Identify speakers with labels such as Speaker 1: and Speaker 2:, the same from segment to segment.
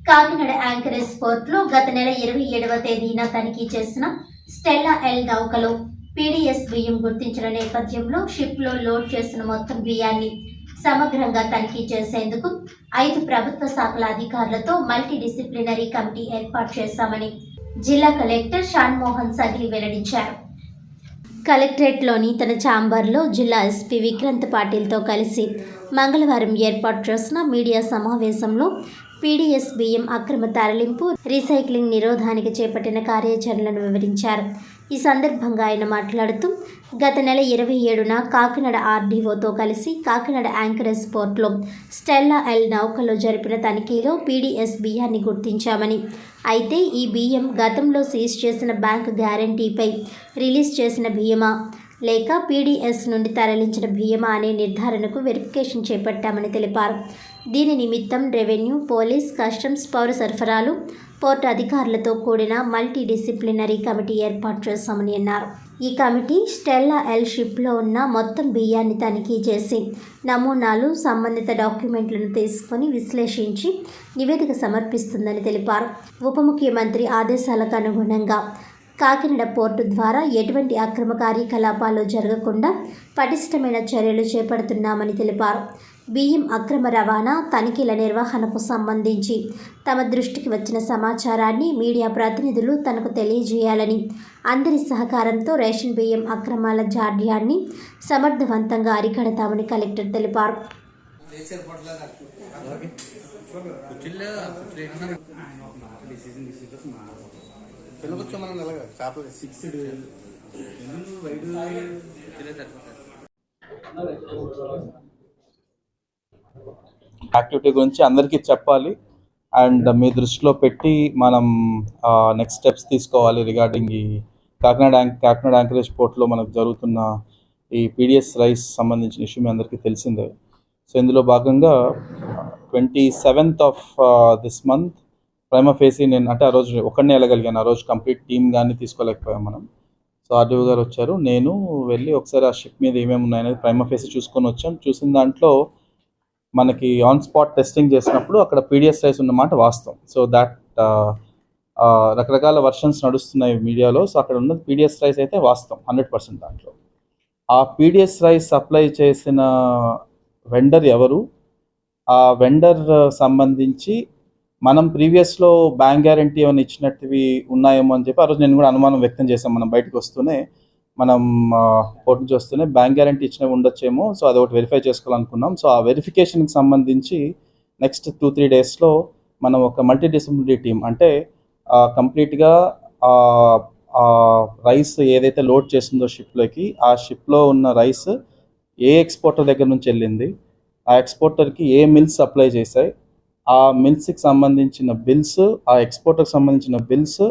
Speaker 1: Kakinada anchorage పోర్ట్లో గత నెల ఇరవై ఏడవ తేదీన తనిఖీ చేసిన స్టెల్లా ఎల్ నౌకలో పీడీఎస్ బియ్యం గుర్తించిన నేపథ్యంలో షిప్లో లోడ్ చేసిన మొత్తం బియ్యాన్ని సమగ్రంగా తనిఖీ చేసేందుకు ఐదు ప్రభుత్వ శాఖల అధికారులతో మల్టీడిసిప్లినరీ కమిటీ ఏర్పాటు చేశామని జిల్లా కలెక్టర్ షాన్మోహన్ సగ్లి వెల్లడించారు. కలెక్టరేట్లోని తన ఛాంబర్లో జిల్లా ఎస్పీ విక్రాంత్ పాటిల్తో కలిసి మంగళవారం ఏర్పాటు చేసిన మీడియా సమావేశంలో పీడీఎస్ బియ్యం అక్రమ తరలింపు రీసైక్లింగ్ నిరోధానికి చేపట్టిన కార్యాచరణలను వివరించారు. ఈ సందర్భంగా ఆయన మాట్లాడుతూ గత నెల ఇరవై ఏడున కాకినాడ ఆర్డీఓతో కలిసి కాకినాడ యాంకరేజ్ పోర్ట్లో స్టెల్లా ఎల్ నౌకలో జరిపిన తనిఖీలో పీడీఎస్ బియ్యాన్ని గుర్తించామని. అయితే ఈ బియ్యం గతంలో సీజ్ చేసిన బ్యాంక్ గ్యారంటీపై రిలీజ్ చేసిన బియ్యమా? లేక పీడీఎస్ నుండి తరలించిన బియ్యమా అనే నిర్ధారణకు వెరిఫికేషన్ చేపట్టామని తెలిపారు. దీని నిమిత్తం రెవెన్యూ పోలీస్ కస్టమ్స్ పౌర సరఫరాలు పోర్టు అధికారులతో కూడిన మల్టీ డిసిప్లినరీ కమిటీ ఏర్పాటు చేశామని అన్నారు. ఈ కమిటీ స్టెల్లా ఎల్ షిప్లో ఉన్న మొత్తం బియ్యాన్ని తనిఖీ చేసి నమూనాలు సంబంధిత డాక్యుమెంట్లను తీసుకొని విశ్లేషించి నివేదిక సమర్పిస్తుందని తెలిపారు. ఉప ముఖ్యమంత్రి ఆదేశాలకు అనుగుణంగా కాకినాడ పోర్టు ద్వారా ఎటువంటి అక్రమ కార్యకలాపాలు జరగకుండా పటిష్టమైన చర్యలు చేపడుతున్నామని తెలిపారు. బియ్యం అక్రమ రవాణా తనిఖీల నిర్వహణకు సంబంధించి తమ దృష్టికి వచ్చిన సమాచారాన్ని మీడియా ప్రతినిధులు తనకు తెలియజేయాలని అందరి సహకారంతో రేషన్ బియ్యం అక్రమాల జాడ్యాన్ని సమర్థవంతంగా అరికడతామని కలెక్టర్ తెలిపారు.
Speaker 2: పిల్లకొచ్చామని
Speaker 3: యాక్టివిటీ గురించి అందరికీ చెప్పాలి. అండ్ మీ దృష్టిలో పెట్టి మనం నెక్స్ట్ స్టెప్స్ తీసుకోవాలి రిగార్డింగ్ ఈ కాకినాడ కాకినాడ యాంకరేజ్ పోర్ట్లో మనకు జరుగుతున్న ఈ పీడిఎస్ రైస్ సంబంధించిన ఇష్యూ మీ అందరికీ తెలిసిందే. సో ఇందులో భాగంగా twenty seventh of this month prima facie నేను అంటే ఆ రోజు ఒక్కడనే వెళ్ళగలిగాను. ఆ రోజు కంప్లీట్ టీమ్ కానీ తీసుకోలేకపోయాం మనం. సో ఆర్డీఓ గారు వచ్చారు. నేను వెళ్ళి ఒకసారి ఆ షిప్ మీద ఏమేమి ఉన్నాయనేది ప్రైమ ఫేసి చూసుకొని వచ్చాం. చూసిన దాంట్లో మనకి ఆన్ స్పాట్ టెస్టింగ్ చేసినప్పుడు అక్కడ పీడిఎస్ రైస్ ఉన్నమాట వాస్తవం. సో దాట్ uh, uh, రకరకాల వర్షన్స్ నడుస్తున్నాయి మీడియాలో. సో అక్కడ ఉన్నది పీడిఎస్ రైస్ అయితే వాస్తవం హండ్రెడ్ పర్సెంట్ దాంట్లో. ఆ పీడిఎస్ రైస్ సప్లై చేసిన వెండర్ ఎవరు? ఆ వెండర్ సంబంధించి మనం ప్రీవియస్లో బ్యాంక్ గ్యారంటీ ఏమైనా ఇచ్చినట్టువి ఉన్నాయేమో అని చెప్పి ఆ రోజు నేను కూడా అనుమానం వ్యక్తం చేశాం మనం బయటకు వస్తూనే మనం కోర్టు నుంచి వస్తూనే బ్యాంక్ గ్యారంటీ ఇచ్చినవి ఉండొచ్చేమో సో అది ఒకటి వెరిఫై చేసుకోవాలనుకున్నాం. సో ఆ వెరిఫికేషన్కి సంబంధించి నెక్స్ట్ టూ త్రీ డేస్లో మనం ఒక మల్టీడిసిప్లినరీ టీం అంటే కంప్లీట్గా రైస్ ఏదైతే లోడ్ చేసిందో షిప్లోకి ఆ షిప్లో ఉన్న రైస్ ఏ ఎక్స్పోర్టర్ దగ్గర నుంచి వెళ్ళింది ఆ ఎక్స్పోర్టర్కి ఏ మిల్స్ సప్లై చేశాయి ఆ మిల్స్కి సంబంధించిన బిల్స్ ఆ ఎక్స్పోర్టర్కి సంబంధించిన బిల్స్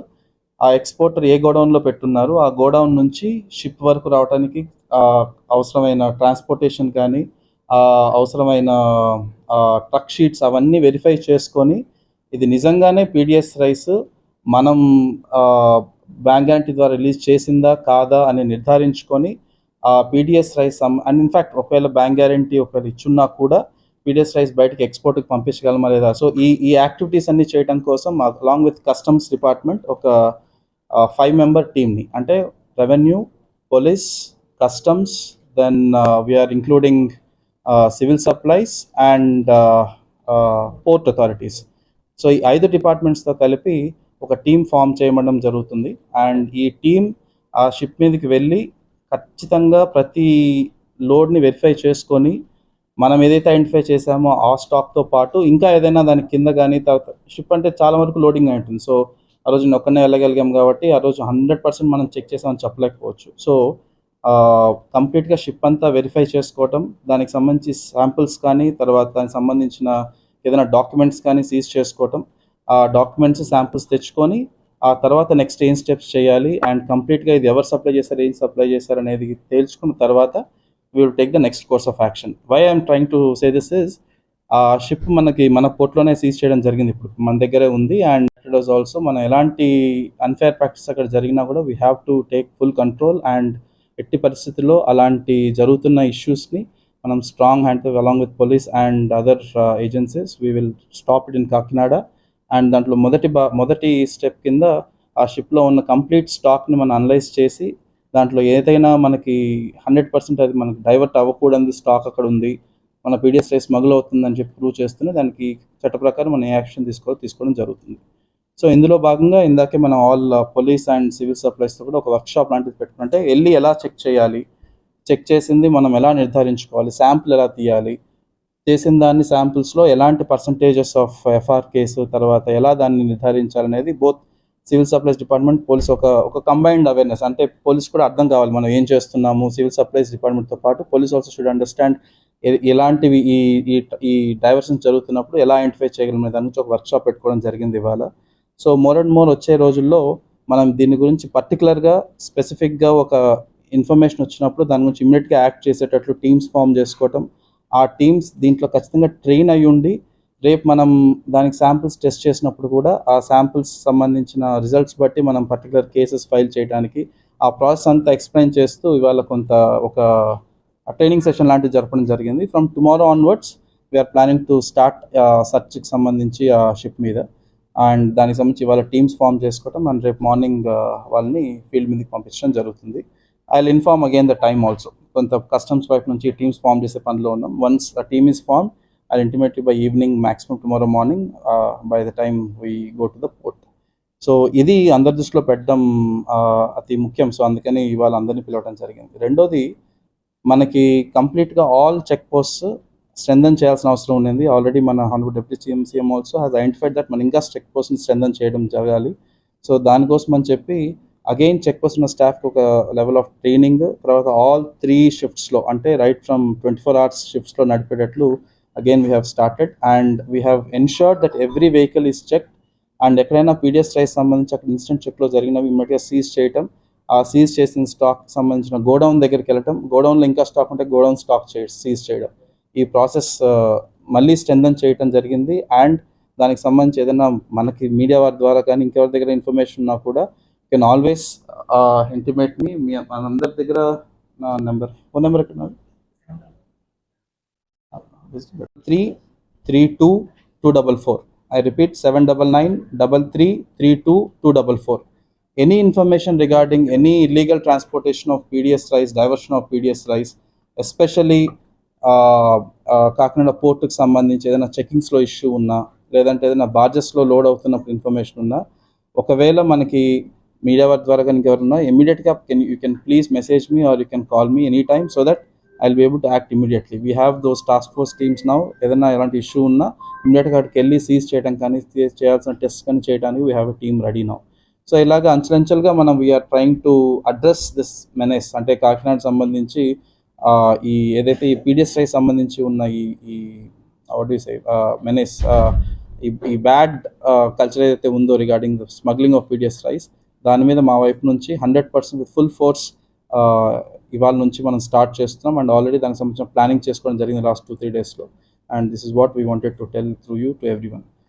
Speaker 3: ఆ ఎక్స్పోర్టర్ ఏ గోడౌన్లో పెట్టున్నారు ఆ గోడౌన్ నుంచి షిప్ వరకు రావడానికి అవసరమైన ట్రాన్స్పోర్టేషన్ కానీ అవసరమైన ట్రక్ షీట్స్ అవన్నీ వెరిఫై చేసుకొని ఇది నిజంగానే పీడిఎస్ రైస్ మనం బ్యాంక్ గ్యారంటీ ద్వారా రిలీజ్ చేసిందా కాదా అని నిర్ధారించుకొని ఆ PDS rice and in fact ఒకవేళ బ్యాంక్ గ్యారంటీ ఒకవేళ ఇచ్చున్నా కూడా పీడిఎస్ రైస్ బయటకి ఎక్స్పోర్ట్కి పంపించగలమా లేదా? సో ఈ ఈ యాక్టివిటీస్ అన్ని చేయడం కోసం అలాంగ్ విత్ కస్టమ్స్ డిపార్ట్మెంట్ ఒక ఫైవ్ మెంబర్ టీమ్ని అంటే revenue police customs then we're including civil supplies and port authorities so ఈ ఐదు డిపార్ట్మెంట్స్తో కలిపి ఒక టీం ఫామ్ చేయడం జరుగుతుంది. అండ్ ఈ టీం ఆ షిప్ మీదకి వెళ్ళి ఖచ్చితంగా ప్రతి లోడ్ని వెరిఫై చేసుకొని మనం ఏదైతే ఐడెంటిఫై చేసామో ఆ స్టాక్తో పాటు ఇంకా ఏదైనా దాని కింద కానీ తర్వాత షిప్ అంటే చాలా వరకు లోడింగ్ అయి ఉంటుంది. సో ఆ రోజు నేను వెళ్ళగలిగాం కాబట్టి ఆ రోజు హండ్రెడ్ పర్సెంట్ మనం చెక్ చేసామని చెప్పలేకపోవచ్చు. సో కంప్లీట్గా షిప్ అంతా వెరిఫై చేసుకోవటం దానికి సంబంధించి శాంపిల్స్ కానీ తర్వాత దానికి సంబంధించిన ఏదైనా డాక్యుమెంట్స్ కానీ సీజ్ చేసుకోవటం ఆ డాక్యుమెంట్స్ శాంపిల్స్ తెచ్చుకొని ఆ తర్వాత నెక్స్ట్ ఏం స్టెప్స్ చేయాలి అండ్ కంప్లీట్గా ఇది ఎవరు సప్లై చేశారు ఏం సప్లై చేశారు అనేది తేల్చుకున్న తర్వాత we will take the next course of action why I'm trying to say this is ఆ షిప్ మనకి మన పోర్ట్లోనే సీజ్ చేయడం జరిగింది ఇప్పుడు. మన దగ్గరే ఉంది అండ్ ఇట్ వాజ్ ఆల్సో మనం ఎలాంటి అన్ఫేర్ ప్రాక్టీస్ అక్కడ జరిగినా కూడా we have to take full control and ఎట్టి పరిస్థితుల్లో అలాంటి జరుగుతున్న ఇష్యూస్ని మనం strong hand along with police and other agencies we will stop it in Kakinada. And దాంట్లో మొదటి బా మొదటి స్టెప్ కింద ఆ షిప్లో ఉన్న కంప్లీట్ స్టాక్ని మనం అనలైజ్ చేసి దాంట్లో ఏదైనా మనకి హండ్రెడ్ పర్సెంట్ అది మనకి డైవర్ట్ అవ్వకూడదు స్టాక్ అక్కడ ఉంది. మన పీడిఎస్ రైస్ స్మగుల్ అవుతుందని చెప్పి ప్రూవ్ చేస్తూనే దానికి చట్ట ప్రకారం మనం యాక్షన్ తీసుకో తీసుకోవడం జరుగుతుంది. సో ఇందులో భాగంగా ఇందాకే మనం ఆల్ పోలీస్ అండ్ సివిల్ సప్లైస్తో కూడా ఒక వర్క్షాప్ లాంటిది పెట్టుకుంటే వెళ్ళి ఎలా చెక్ చేయాలి? చెక్ చేసింది మనం ఎలా నిర్ధారించుకోవాలి? శాంపుల్ ఎలా తీయాలి? చేసిన దాన్ని శాంపుల్స్లో ఎలాంటి పర్సంటేజెస్ ఆఫ్ ఎఫ్ఆర్ కేసు తర్వాత ఎలా దాన్ని నిర్ధారించాలనేది both civil supplies department police ఒక ఒక కంబైన్డ్ అవేర్నెస్ అంటే పోలీస్ కూడా అర్థం కావాలి మనం ఏం చేస్తున్నాము? సివిల్ సప్లైస్ డిపార్ట్మెంట్తో పాటు పోలీస్ ఆల్సో షుడ్ అండర్స్టాండ్ ఎలాంటివి ఈ ఈ ఈ డైవర్షన్ జరుగుతున్నప్పుడు ఎలా ఐడెంటిఫై చేయగలం దాని గురించి ఒక వర్క్షాప్ పెట్టుకోవడం జరిగింది ఇవాళ. సో మోర్ అండ్ మోర్ వచ్చే రోజుల్లో మనం దీని గురించి పర్టికులర్గా స్పెసిఫిక్గా ఒక ఇన్ఫర్మేషన్ వచ్చినప్పుడు దాని గురించి ఇమ్మీడియట్గా యాక్ట్ చేసేటట్లు టీమ్స్ ఫామ్ చేసుకోవటం ఆ టీమ్స్ దీంట్లో ఖచ్చితంగా ట్రైన్ అయ్యి ఉండి రేపు మనం దానికి శాంపిల్స్ టెస్ట్ చేసినప్పుడు కూడా ఆ శాంపిల్స్ సంబంధించిన రిజల్ట్స్ బట్టి మనం పర్టికులర్ కేసెస్ ఫైల్ చేయడానికి ఆ ప్రాసెస్ అంతా ఎక్స్ప్లెయిన్ చేస్తూ ఇవాళ కొంత ఒక ట్రైనింగ్ సెషన్ లాంటివి జరపడం జరిగింది. From tomorrow onwards we're planning to start సర్చ్కి సంబంధించి uh, ఆ షిప్ మీద. అండ్ దానికి సంబంధించి వాళ్ళ టీమ్స్ ఫామ్ చేసుకోవటం అండ్ రేపు మార్నింగ్ uh, వాళ్ళని ఫీల్డ్ మీదకి పంపించడం జరుగుతుంది. I will inform again the time also కొంత కస్టమ్స్ వైపు నుంచి టీమ్స్ ఫామ్ చేసే పనిలో ఉన్నాం. Once the team is form I intimately by evening maximum tomorrow morning by the time we go to the port so ఇది అందరి దృష్టిలో పెట్టడం uh, అతి ముఖ్యం. సో అందుకని ఇవాళ అందరినీ పిలవడం జరిగింది. రెండోది మనకి కంప్లీట్గా ఆల్ చెక్ పోస్ట్ స్ట్రెంథన్ చేయాల్సిన అవసరం ఉండింది. ఆల్రెడీ మన honourable deputy CM CM also has identified that మన ఇంకా చెక్ పోస్ట్ని స్ట్రెంథన్ చేయడం జరగాలి. సో దానికోసం అని చెప్పి అగైన్ చెక్ పోస్ట్ ఉన్న స్టాఫ్కి ఒక లెవెల్ ఆఫ్ ట్రైనింగ్ తర్వాత ఆల్ త్రీ షిఫ్ట్స్లో అంటే right from twenty four hours షిఫ్ట్స్లో నడిపేటట్లు again we have started and we have ensured that every vehicle is checked and ఎక్కడైనా పీడిఎస్ రైస్ సంబంధించి అక్కడ ఇన్స్టెంట్ చెక్లో జరిగినవి ఇమ్మీడియట్గా సీజ్ చేయటం. ఆ సీజ్ చేసిన స్టాక్ సంబంధించిన గోడౌన్ దగ్గరికి వెళ్ళటం గోడౌన్లో ఇంకా స్టాక్ ఉంటే గోడౌన్ స్టాక్ చే సీజ్ చేయడం. ఈ ప్రాసెస్ మళ్ళీ స్ట్రెంథన్ చేయటం జరిగింది. అండ్ దానికి సంబంధించి ఏదైనా మనకి మీడియా వారి ద్వారా కానీ ఇంకెవరి దగ్గర ఇన్ఫర్మేషన్ ఉన్నా కూడా can always intimate me me మనందరి దగ్గర నా నెంబర్ ఫోన్ నెంబర్ ఎక్కడ three three two two double four. I repeat seven double nine double three three two two double four. Any information regarding any illegal transportation of PDS rice diversion of PDS rice especially Kakinada పోర్టుకు సంబంధించి ఏదైనా చెకింగ్స్లో issue ఉన్నా లేదంటే ఏదైనా బార్జెస్లో load అవుతున్నప్పుడు information ఉన్నా ఒకవేళ మనకి మీడియా వారి ద్వారా కనుక ఎవరున్నా ఇమీడియట్గా can you can please message me or you can call me any time so that I will be able to act immediately we have those task force teams now ఏదైనా ఎలాంటి ఇష్యూ ఉన్నా ఇమీడియట్గా అక్కడికి వెళ్ళి సీజ్ చేయడం కానీ చేయాల్సిన test కానీ చేయడానికి we have a team ready now so ఇలాగ అంచెలంచెలుగా మనం we're trying to address this menace అంటే కాకినాడ సంబంధించి ఈ ఏదైతే ఈ పీడిఎస్ఐ రైస్ సంబంధించి ఉన్న ఈ ఈ వాట్ యూ మెనేస్ ఈ ఈ బ్యాడ్ కల్చర్ ఏదైతే ఉందో regarding the smuggling of PDS rice దాని మీద మా వైపు నుంచి hundred percent with full force ఇవాళ నుంచి మనం స్టార్ట్ చేస్తున్నాం. అండ్ ఆల్రెడీ దానికి సంబంధించిన ప్లానింగ్ చేసుకోవడం జరిగింది లాస్ట్ టూ త్రీ డేస్లో and this is what we wanted to tell through you to everyone